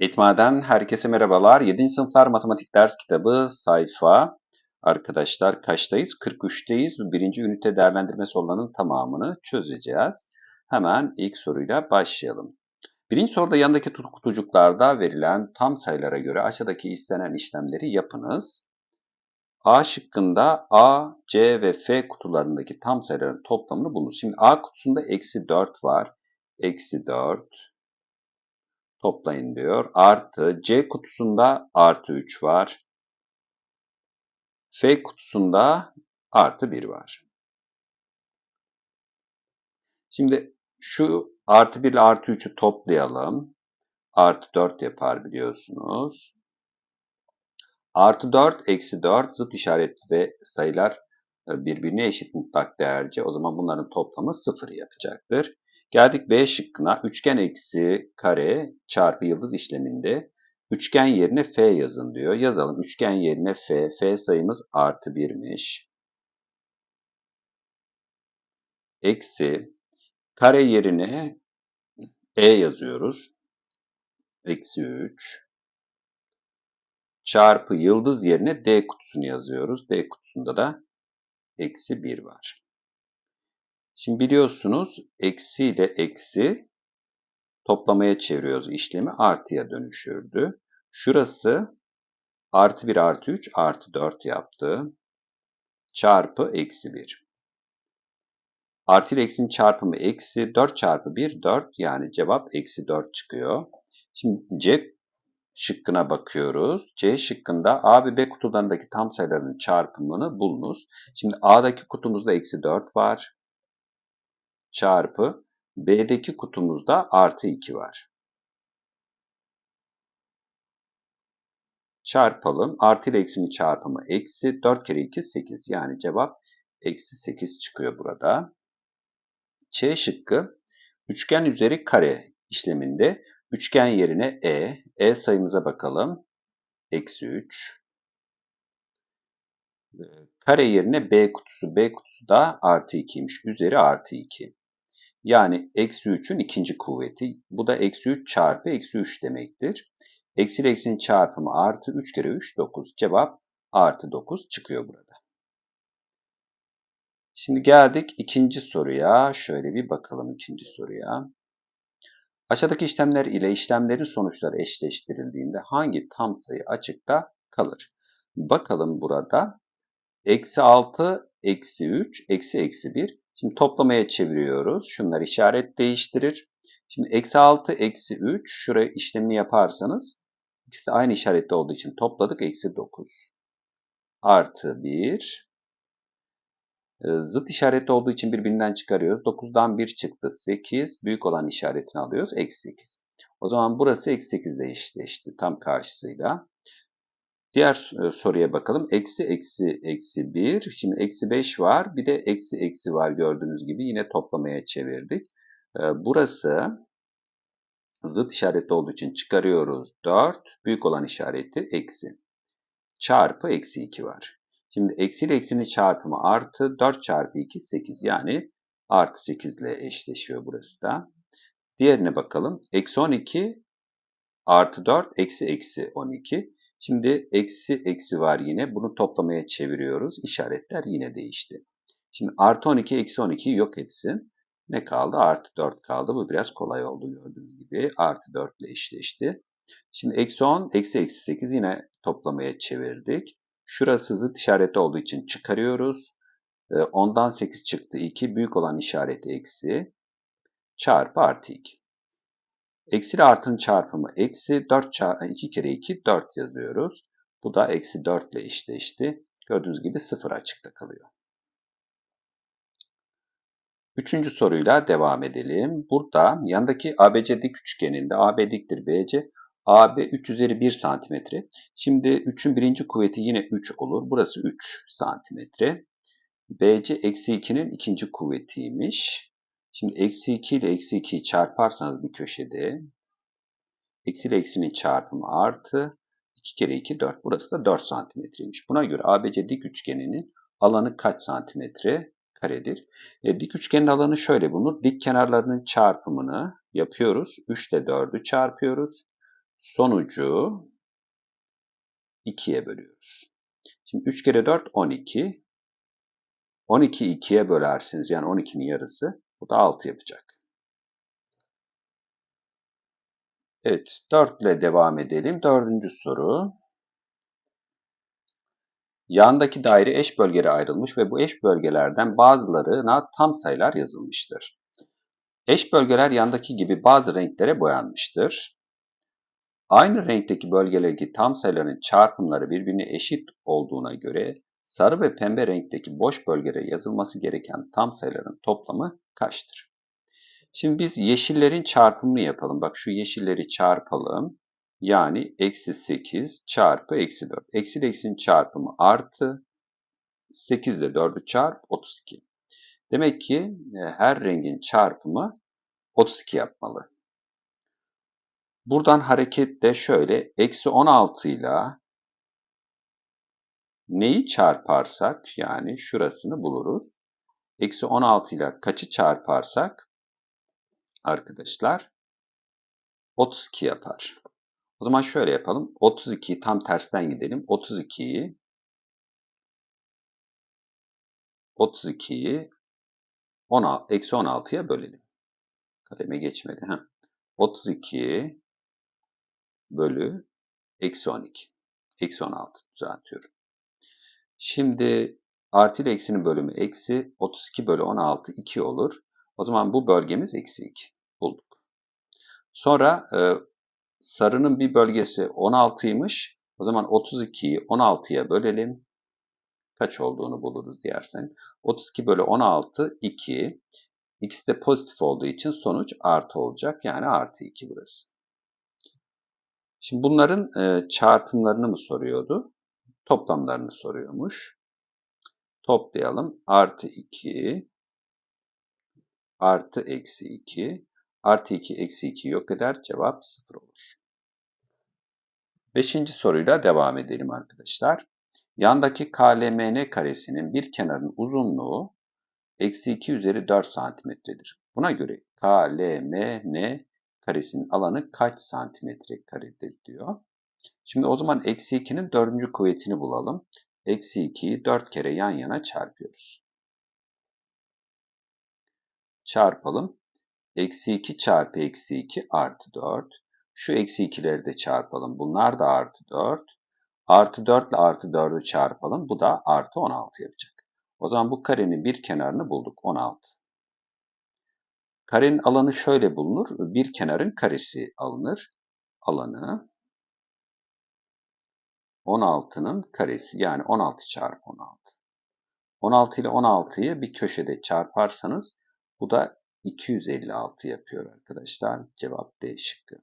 Etma'dan herkese merhabalar. 7. sınıflar matematik ders kitabı sayfa. Arkadaşlar kaçtayız? 43'teyiz. Birinci ünite değerlendirme sorularının tamamını çözeceğiz. Hemen ilk soruyla başlayalım. Birinci soruda yanındaki kutucuklarda verilen tam sayılara göre aşağıdaki istenen işlemleri yapınız. A şıkkında A, C ve F kutularındaki tam sayıların toplamını bulunuz. Şimdi A kutusunda eksi 4 var. Eksi 4 toplayın diyor. Artı C kutusunda artı 3 var. F kutusunda artı 1 var. Şimdi şu artı 1 ile artı 3'ü toplayalım. Artı 4 yapar biliyorsunuz. Artı 4, eksi 4 zıt işaretli ve sayılar e, birbirine eşit mutlak değerce. O zaman bunların toplamı 0 yapacaktır. Geldik B şıkkına. Üçgen eksi kare çarpı yıldız işleminde üçgen yerine F yazın diyor. Yazalım. Üçgen yerine F. F sayımız artı 1'miş. Eksi kare yerine E yazıyoruz. Eksi 3 çarpı yıldız yerine D kutusunu yazıyoruz. D kutusunda da eksi 1 var. Şimdi biliyorsunuz eksi ile eksi toplamaya çeviriyoruz işlemi artıya dönüşürdü. Şurası artı 1 artı 3 artı 4 yaptı. Çarpı eksi 1. Artı ile eksinin çarpımı eksi 4 çarpı 1 4 yani cevap eksi 4 çıkıyor. Şimdi C şıkkına bakıyoruz. C şıkkında A ve B kutularındaki tam sayıların çarpımını bulunuz. Şimdi A'daki kutumuzda eksi 4 var. Çarpı B'deki kutumuzda artı 2 var. Çarpalım. Artı ile eksinin çarpımı eksi 4 kere 2 8. Yani cevap eksi 8 çıkıyor burada. C şıkkı üçgen üzeri kare işleminde üçgen yerine E. E sayımıza bakalım. Eksi 3. Kare yerine B kutusu. B kutusu da artı 2'ymiş. Üzeri artı 2. Yani eksi 3'ün ikinci kuvveti. Bu da eksi 3 çarpı eksi 3 demektir. Eksi eksinin çarpımı artı 3 kere 3 9. Cevap artı 9 çıkıyor burada. Şimdi geldik ikinci soruya. Şöyle bir bakalım ikinci soruya. Aşağıdaki işlemler ile işlemlerin sonuçları eşleştirildiğinde hangi tam sayı açıkta kalır? Bakalım burada. Eksi 6, eksi 3, eksi eksi 1. Şimdi toplamaya çeviriyoruz. Şunlar işaret değiştirir. Şimdi eksi 6, eksi 3. Şuraya işlemini yaparsanız ikisi de aynı işarette olduğu için topladık. Eksi 9. Artı 1. Zıt işaretli olduğu için birbirinden çıkarıyoruz. 9'dan 1 çıktı. 8. Büyük olan işaretini alıyoruz. Eksi 8. O zaman burası eksi 8 ile eşleşti. Tam karşısıyla. Diğer soruya bakalım. Eksi eksi eksi 1. Şimdi eksi 5 var. Bir de eksi eksi var gördüğünüz gibi. Yine toplamaya çevirdik. Burası zıt işaretli olduğu için çıkarıyoruz. 4. Büyük olan işareti eksi. Çarpı eksi 2 var. Şimdi eksi ile eksinin çarpımı artı 4 çarpı 2 8. Yani artı 8 ile eşleşiyor burası da. Diğerine bakalım. Eksi 12 artı 4 eksi eksi 12. Şimdi eksi eksi var yine. Bunu toplamaya çeviriyoruz. İşaretler yine değişti. Şimdi artı 12 eksi 12'yi yok etsin. Ne kaldı? Artı 4 kaldı. Bu biraz kolay oldu gördüğünüz gibi. Artı 4 ile eşleşti. Şimdi eksi 10 eksi eksi 8 yine toplamaya çevirdik. Şurası zıt işareti olduğu için çıkarıyoruz. 10'dan 8 çıktı 2. Büyük olan işareti eksi. Çarpı artı 2. Eksi ile artının çarpımı eksi 4 çarpı 2 kere 2 4 yazıyoruz. Bu da eksi 4 ile eşleşti. Gördüğünüz gibi 0 açıkta kalıyor. Üçüncü soruyla devam edelim. Burada yandaki ABC dik üçgeninde AB diktir BC. AB 3 üzeri 1 santimetre. Şimdi 3'ün birinci kuvveti yine 3 olur. Burası 3 santimetre. BC eksi 2'nin ikinci kuvvetiymiş. Şimdi eksi 2 ile eksi 2'yi çarparsanız bir köşede eksi ile eksinin çarpımı artı 2 kere 2 4. Burası da 4 santimetreymiş. Buna göre ABC dik üçgeninin alanı kaç santimetre karedir? E, dik üçgenin alanı şöyle bulunur. Dik kenarlarının çarpımını yapıyoruz. 3 ile 4'ü çarpıyoruz. Sonucu 2'ye bölüyoruz. Şimdi 3 kere 4 12. 12'yi 2'ye bölersiniz yani 12'nin yarısı. Bu da 6 yapacak. Evet 4 ile devam edelim. Dördüncü soru. Yandaki daire eş bölgelere ayrılmış ve bu eş bölgelerden bazılarına tam sayılar yazılmıştır. Eş bölgeler yandaki gibi bazı renklere boyanmıştır. Aynı renkteki bölgelerdeki tam sayıların çarpımları birbirine eşit olduğuna göre sarı ve pembe renkteki boş bölgelere yazılması gereken tam sayıların toplamı kaçtır? Şimdi biz yeşillerin çarpımını yapalım. Bak şu yeşilleri çarpalım. Yani eksi 8 çarpı eksi 4. Eksi eksinin çarpımı artı 8 ile 4'ü çarp 32. Demek ki e, her rengin çarpımı 32 yapmalı. Buradan hareketle şöyle eksi 16 ile neyi çarparsak yani şurasını buluruz. Eksi 16 ile kaçı çarparsak arkadaşlar 32 yapar. O zaman şöyle yapalım. 32'yi tam tersten gidelim. 32'yi 32'yi 16, eksi 16'ya bölelim. Kaleme geçmedi. Heh. 32 bölü eksi 12. Eksi 16 düzeltiyorum. Şimdi artı ile eksinin bölümü eksi 32 bölü 16 2 olur. O zaman bu bölgemiz eksi 2 bulduk. Sonra e, sarının bir bölgesi 16'ymış. O zaman 32'yi 16'ya bölelim. Kaç olduğunu buluruz diyersen. 32 bölü 16 2. X de pozitif olduğu için sonuç artı olacak. Yani artı 2 burası. Şimdi bunların e, çarpımlarını mı soruyordu? Toplamlarını soruyormuş. Toplayalım. Artı 2 artı eksi 2 artı 2 eksi 2 yok eder. Cevap 0 olur. Beşinci soruyla devam edelim arkadaşlar. Yandaki KLMN karesinin bir kenarın uzunluğu eksi 2 üzeri 4 santimetredir. Buna göre KLMN karesinin alanı kaç santimetre karedir diyor. Şimdi o zaman eksi 2'nin dördüncü kuvvetini bulalım. Eksi 2'yi 4 kere yan yana çarpıyoruz. Çarpalım. Eksi 2 çarpı eksi 2 artı 4. Şu eksi 2'leri de çarpalım. Bunlar da artı 4. Artı 4 ile artı 4'ü çarpalım. Bu da artı 16 yapacak. O zaman bu karenin bir kenarını bulduk. 16. Karenin alanı şöyle bulunur. Bir kenarın karesi alınır. Alanı 16'nın karesi yani 16 çarpı 16. 16 ile 16'yı bir köşede çarparsanız bu da 256 yapıyor arkadaşlar. Cevap D şıkkı.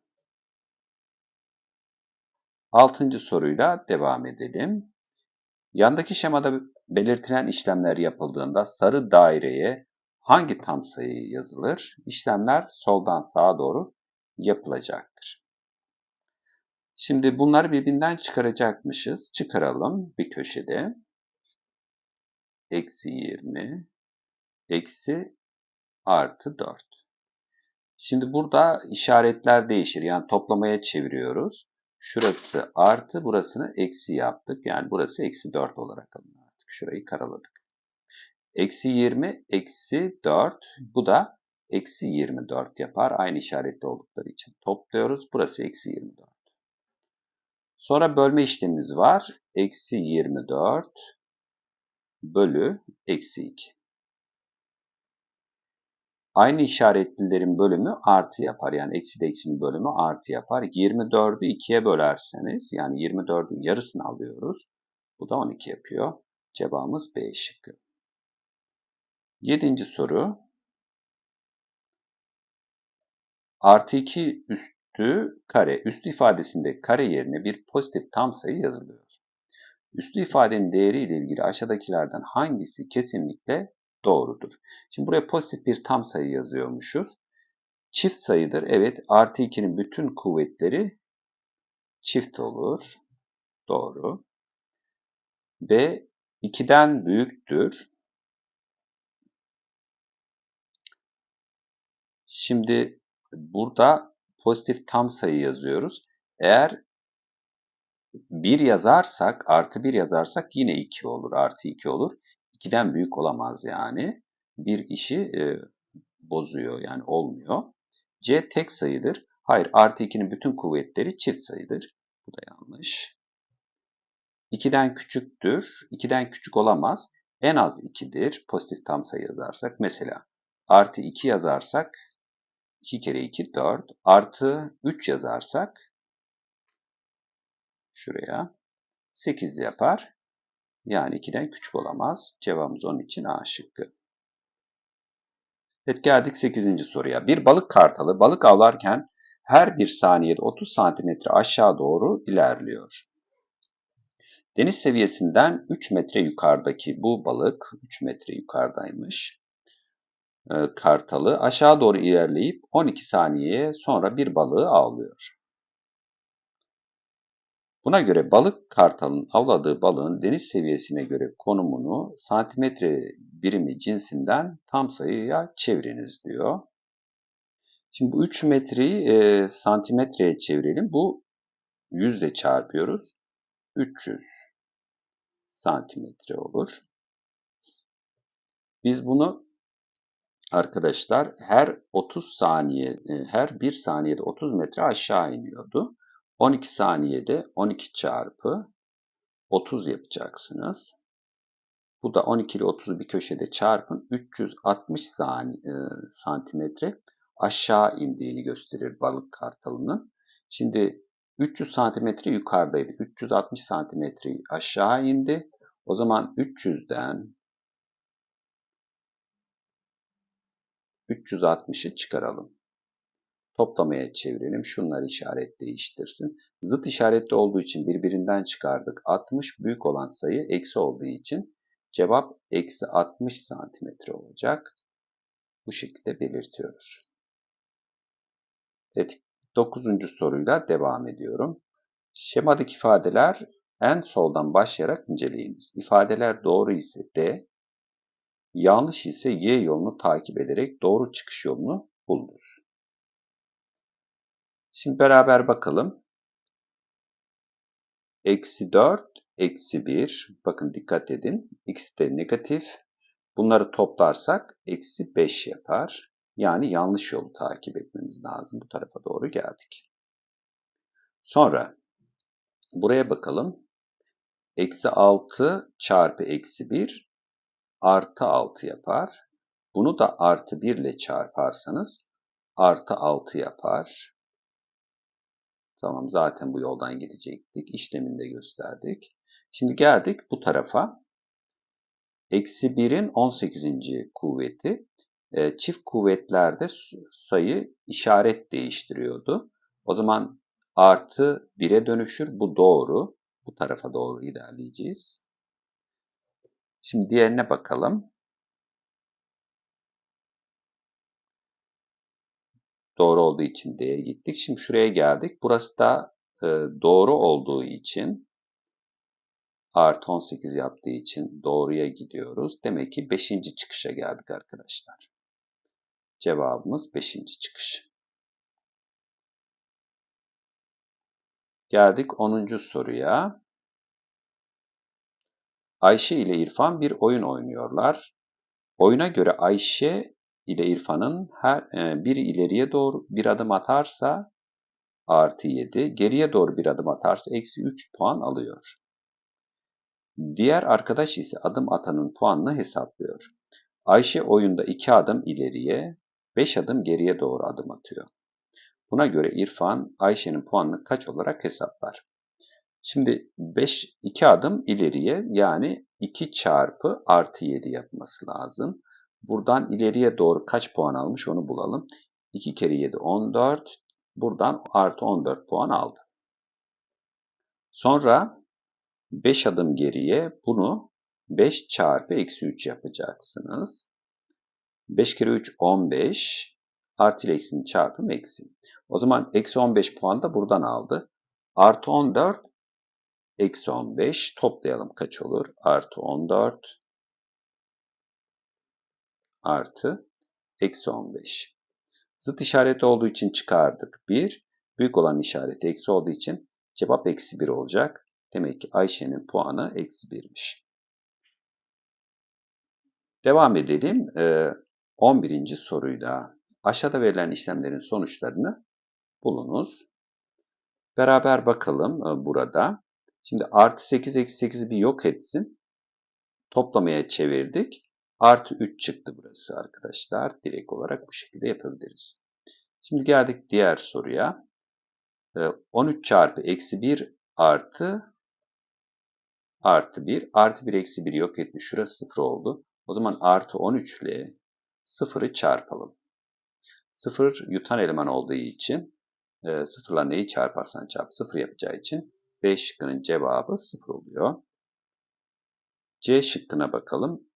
Altıncı soruyla devam edelim. Yandaki şemada belirtilen işlemler yapıldığında sarı daireye hangi tam sayı yazılır? İşlemler soldan sağa doğru yapılacaktır. Şimdi bunları birbirinden çıkaracakmışız. Çıkaralım bir köşede. Eksi 20, eksi artı 4. Şimdi burada işaretler değişir. Yani toplamaya çeviriyoruz. Şurası artı, burasını eksi yaptık. Yani burası eksi 4 olarak alınır artık. Şurayı karaladık. Eksi 20, eksi 4. Bu da eksi 24 yapar. Aynı işaretli oldukları için topluyoruz. Burası eksi 24. Sonra bölme işlemimiz var. Eksi 24 bölü eksi 2. Aynı işaretlilerin bölümü artı yapar. Yani eksi de eksinin bölümü artı yapar. 24'ü 2'ye bölerseniz yani 24'ün yarısını alıyoruz. Bu da 12 yapıyor. Cevabımız B şıkkı. Yedinci soru. Artı 2 üstü kare. Üstü ifadesinde kare yerine bir pozitif tam sayı yazılıyor. Üstü ifadenin değeri ile ilgili aşağıdakilerden hangisi kesinlikle doğrudur. Şimdi buraya pozitif bir tam sayı yazıyormuşuz. Çift sayıdır. Evet artı 2'nin bütün kuvvetleri çift olur. Doğru. B 2'den büyüktür. Şimdi burada pozitif tam sayı yazıyoruz. Eğer 1 yazarsak, artı 1 yazarsak yine 2 olur, artı 2 olur. 2'den büyük olamaz yani. Bir işi e, bozuyor yani olmuyor. C tek sayıdır. Hayır artı 2'nin bütün kuvvetleri çift sayıdır. Bu da yanlış. 2'den küçüktür. 2'den küçük olamaz. En az 2'dir. Pozitif tam sayı yazarsak. Mesela artı 2 yazarsak 2 kere 2 4. Artı 3 yazarsak şuraya 8 yapar. Yani 2'den küçük olamaz. Cevabımız onun için A şıkkı. Evet geldik 8. soruya. Bir balık kartalı balık avlarken her bir saniyede 30 santimetre aşağı doğru ilerliyor. Deniz seviyesinden 3 metre yukarıdaki bu balık 3 metre yukarıdaymış. E, kartalı aşağı doğru ilerleyip 12 saniyeye sonra bir balığı avlıyor. Buna göre balık kartalın avladığı balığın deniz seviyesine göre konumunu santimetre birimi cinsinden tam sayıya çeviriniz diyor. Şimdi bu 3 metreyi e, santimetreye çevirelim. Bu yüzle çarpıyoruz. 300 santimetre olur. Biz bunu arkadaşlar her 30 saniye, e, her 1 saniyede 30 metre aşağı iniyordu. 12 saniyede 12 çarpı 30 yapacaksınız. Bu da 12 ile 30'u bir köşede çarpın 360 saniye, e, santimetre aşağı indiğini gösterir balık kartalının. Şimdi 300 santimetre yukarıdaydı. 360 santimetre aşağı indi. O zaman 300'den 360'ı çıkaralım. Toplamaya çevirelim. Şunlar işaret değiştirsin. Zıt işaretli olduğu için birbirinden çıkardık. 60 büyük olan sayı eksi olduğu için cevap eksi 60 santimetre olacak. Bu şekilde belirtiyoruz. Evet, 9. soruyla devam ediyorum. Şemadaki ifadeler en soldan başlayarak inceleyiniz. İfadeler doğru ise D, yanlış ise Y yolunu takip ederek doğru çıkış yolunu bulunur. Şimdi beraber bakalım. Eksi 4, eksi 1. Bakın dikkat edin. X de negatif. Bunları toplarsak eksi 5 yapar. Yani yanlış yolu takip etmemiz lazım. Bu tarafa doğru geldik. Sonra buraya bakalım. Eksi 6 çarpı eksi 1 artı 6 yapar. Bunu da artı 1 ile çarparsanız artı 6 yapar. Tamam zaten bu yoldan gidecektik. İşlemini de gösterdik. Şimdi geldik bu tarafa. Eksi 1'in 18. kuvveti. E, çift kuvvetlerde sayı işaret değiştiriyordu. O zaman artı 1'e dönüşür. Bu doğru. Bu tarafa doğru ilerleyeceğiz. Şimdi diğerine bakalım. Doğru olduğu için D'ye gittik. Şimdi şuraya geldik. Burası da e, doğru olduğu için artı 18 yaptığı için doğruya gidiyoruz. Demek ki 5. çıkışa geldik arkadaşlar. Cevabımız 5. çıkış. Geldik 10. soruya. Ayşe ile İrfan bir oyun oynuyorlar. Oyuna göre Ayşe ile İrfan'ın her e, bir ileriye doğru bir adım atarsa artı 7, geriye doğru bir adım atarsa eksi 3 puan alıyor. Diğer arkadaş ise adım atanın puanını hesaplıyor. Ayşe oyunda 2 adım ileriye, 5 adım geriye doğru adım atıyor. Buna göre İrfan Ayşe'nin puanını kaç olarak hesaplar? Şimdi 5, 2 adım ileriye yani 2 çarpı artı 7 yapması lazım. Buradan ileriye doğru kaç puan almış onu bulalım. 2 kere 7 14. Buradan artı 14 puan aldı. Sonra 5 adım geriye bunu 5 çarpı eksi 3 yapacaksınız. 5 kere 3 15 artı ile eksinin çarpımı eksi. O zaman eksi 15 puan da buradan aldı. Artı 14 eksi 15 toplayalım kaç olur? Artı 14 artı eksi 15. Zıt işareti olduğu için çıkardık 1. Büyük olan işareti eksi olduğu için cevap eksi 1 olacak. Demek ki Ayşe'nin puanı eksi 1'miş. Devam edelim. 11. Ee, soruyla aşağıda verilen işlemlerin sonuçlarını bulunuz. Beraber bakalım e, burada. Şimdi artı 8 eksi 8'i bir yok etsin. Toplamaya çevirdik. Artı 3 çıktı burası arkadaşlar. Direkt olarak bu şekilde yapabiliriz. Şimdi geldik diğer soruya. 13 ee, çarpı eksi 1 artı artı 1. Artı 1 eksi 1 yok etti. Şurası 0 oldu. O zaman artı 13 ile 0'ı çarpalım. 0 yutan eleman olduğu için e, 0 ile neyi çarparsan çarp 0 yapacağı için B şıkkının cevabı 0 oluyor. C şıkkına bakalım.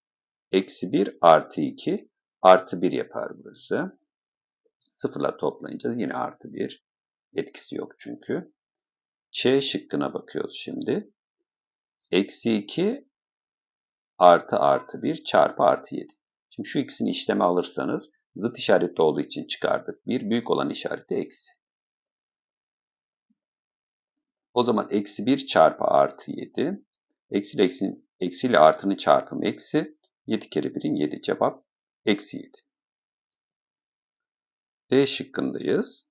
Eksi 1 artı 2 artı 1 yapar burası. 0 ile toplayınca yine artı 1. Etkisi yok çünkü. Ç şıkkına bakıyoruz şimdi. Eksi 2 artı artı 1 çarpı artı 7. Şimdi şu ikisini işleme alırsanız zıt işaretli olduğu için çıkardık. Bir büyük olan işareti eksi. O zaman eksi 1 çarpı artı 7. Eksi eksi, eksi ile artının çarpımı eksi. 7 kere 1'in 7 cevap eksi 7. D şıkkındayız.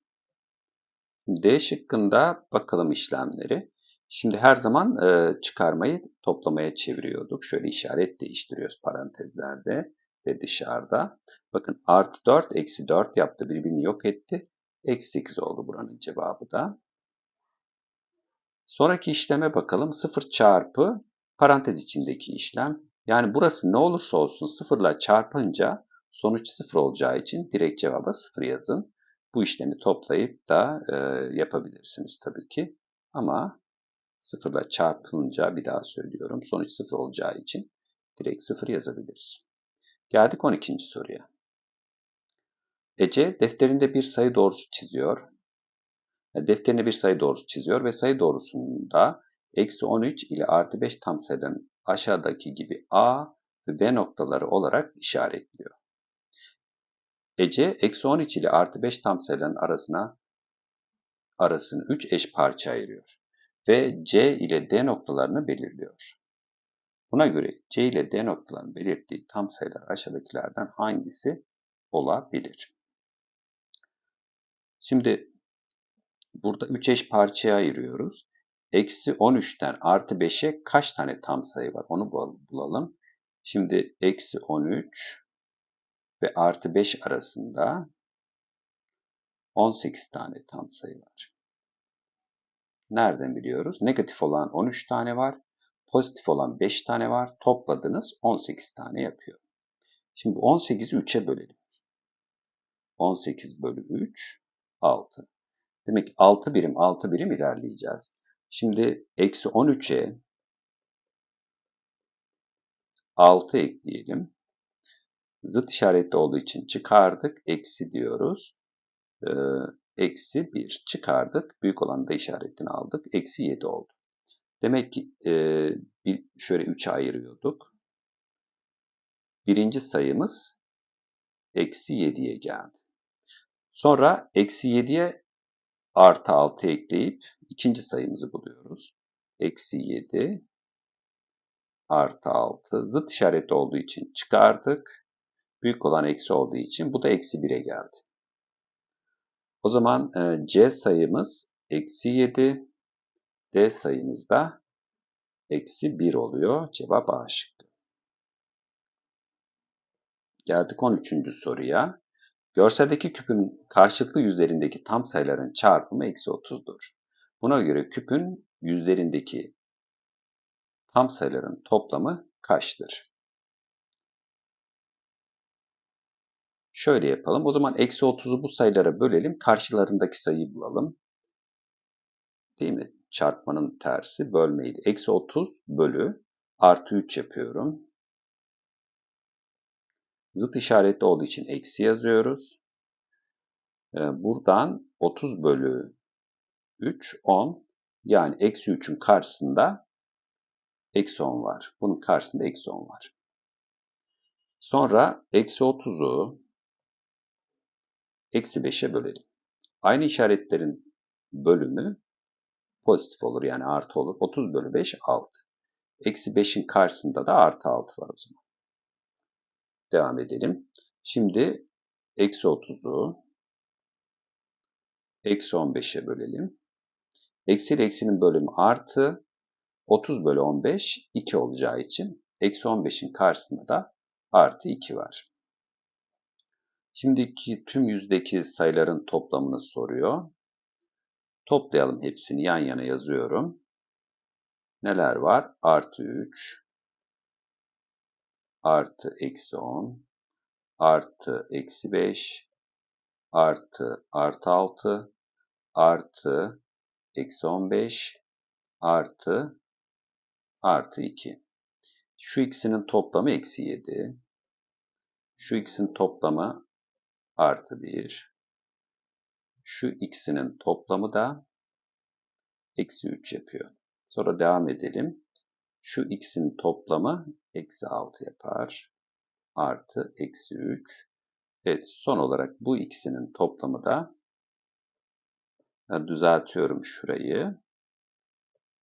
D şıkkında bakalım işlemleri. Şimdi her zaman e, çıkarmayı toplamaya çeviriyorduk. Şöyle işaret değiştiriyoruz parantezlerde ve dışarıda. Bakın artı 4 eksi 4 yaptı birbirini yok etti. Eksi 8 oldu buranın cevabı da. Sonraki işleme bakalım. 0 çarpı parantez içindeki işlem. Yani burası ne olursa olsun 0 ile çarpınca sonuç 0 olacağı için direkt cevaba 0 yazın. Bu işlemi toplayıp da e, yapabilirsiniz tabii ki. Ama 0 ile çarpılınca bir daha söylüyorum. Sonuç 0 olacağı için direkt 0 yazabiliriz. Geldik 12. soruya. Ece defterinde bir sayı doğrusu çiziyor. E, defterine bir sayı doğrusu çiziyor ve sayı doğrusunda eksi 13 ile artı 5 tam sayıdan aşağıdaki gibi A ve B noktaları olarak işaretliyor. Ece eksi 13 ile artı 5 tam sayıların arasına arasını 3 eş parça ayırıyor ve C ile D noktalarını belirliyor. Buna göre C ile D noktalarının belirttiği tam sayılar aşağıdakilerden hangisi olabilir? Şimdi burada 3 eş parçaya ayırıyoruz. Eksi 13'ten artı 5'e kaç tane tam sayı var onu bulalım. Şimdi eksi 13 ve artı 5 arasında 18 tane tam sayı var. Nereden biliyoruz? Negatif olan 13 tane var. Pozitif olan 5 tane var. Topladınız 18 tane yapıyor. Şimdi 18'i 3'e bölelim. 18 bölü 3 6. Demek ki 6 birim 6 birim ilerleyeceğiz. Şimdi eksi 13'e 6 ekleyelim. Zıt işaretli olduğu için çıkardık. Eksi diyoruz. Ee, eksi 1 çıkardık. Büyük olanı da işaretini aldık. Eksi 7 oldu. Demek ki e, bir, şöyle 3'e ayırıyorduk. Birinci sayımız eksi 7'ye geldi. Sonra eksi 7'ye artı 6 ekleyip ikinci sayımızı buluyoruz. Eksi 7 artı 6. Zıt işareti olduğu için çıkardık. Büyük olan eksi olduğu için bu da eksi 1'e geldi. O zaman e, C sayımız eksi 7, D sayımız da eksi 1 oluyor. Cevap A şıkkı. Geldik 13. soruya. Görseldeki küpün karşılıklı yüzlerindeki tam sayıların çarpımı eksi 30'dur. Buna göre küpün yüzlerindeki tam sayıların toplamı kaçtır? Şöyle yapalım. O zaman eksi 30'u bu sayılara bölelim. Karşılarındaki sayıyı bulalım. Değil mi? Çarpmanın tersi bölmeydi. Eksi 30 bölü artı 3 yapıyorum. Zıt işaretli olduğu için eksi yazıyoruz. Ee, buradan 30 bölü 3 10 yani eksi 3'ün karşısında eksi 10 var. Bunun karşısında eksi 10 var. Sonra eksi 30'u eksi 5'e bölelim. Aynı işaretlerin bölümü pozitif olur yani artı olur. 30 bölü 5 6. Eksi 5'in karşısında da artı 6 var o zaman. Devam edelim. Şimdi eksi 30'u eksi 15'e bölelim. Eksi ile eksinin bölümü artı 30 bölü 15 2 olacağı için eksi 15'in karşısında da artı 2 var. Şimdiki tüm yüzdeki sayıların toplamını soruyor. Toplayalım hepsini yan yana yazıyorum. Neler var? Artı 3, artı eksi 10, artı eksi 5, artı artı 6, artı eksi 15, artı artı 2. Şu ikisinin toplamı eksi 7. Şu ikisinin toplamı artı 1. Şu ikisinin toplamı da eksi 3 yapıyor. Sonra devam edelim. Şu x'in toplamı eksi 6 yapar. Artı eksi 3. Evet son olarak bu ikisinin toplamı da düzeltiyorum şurayı.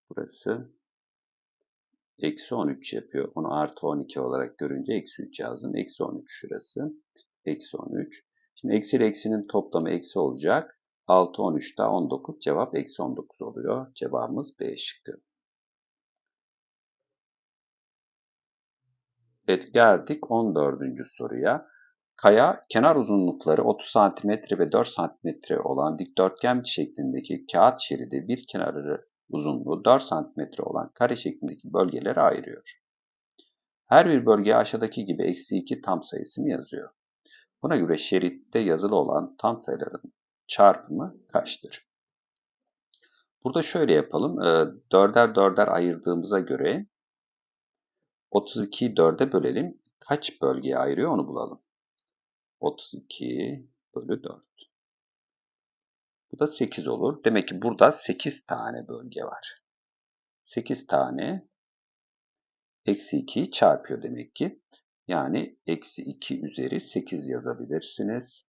Burası eksi 13 yapıyor. Onu artı 12 olarak görünce eksi 3 yazdım. Eksi 13 şurası. Eksi 13. Şimdi eksi ile eksinin toplamı eksi olacak. 6, 13 daha 19. Cevap eksi 19 oluyor. Cevabımız B şıkkı. Evet geldik 14. soruya. Kaya kenar uzunlukları 30 cm ve 4 cm olan dikdörtgen şeklindeki kağıt şeridi bir kenarı uzunluğu 4 cm olan kare şeklindeki bölgelere ayırıyor. Her bir bölgeye aşağıdaki gibi eksi 2 tam sayısını yazıyor. Buna göre şeritte yazılı olan tam sayıların çarpımı kaçtır? Burada şöyle yapalım. Dörder dörder ayırdığımıza göre 32'yi 4'e bölelim. Kaç bölgeye ayırıyor onu bulalım. 32 bölü 4. Bu da 8 olur. Demek ki burada 8 tane bölge var. 8 tane eksi 2'yi çarpıyor demek ki. Yani eksi 2 üzeri 8 yazabilirsiniz.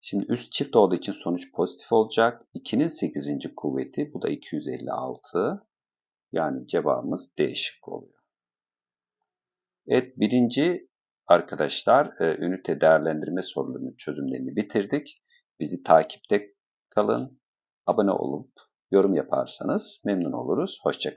Şimdi üst çift olduğu için sonuç pozitif olacak. 2'nin 8. kuvveti bu da 256. Yani cevabımız D şıkkı oluyor. Evet birinci arkadaşlar e, ünite değerlendirme sorularının çözümlerini bitirdik. Bizi takipte kalın. Abone olup yorum yaparsanız memnun oluruz. Hoşçakalın.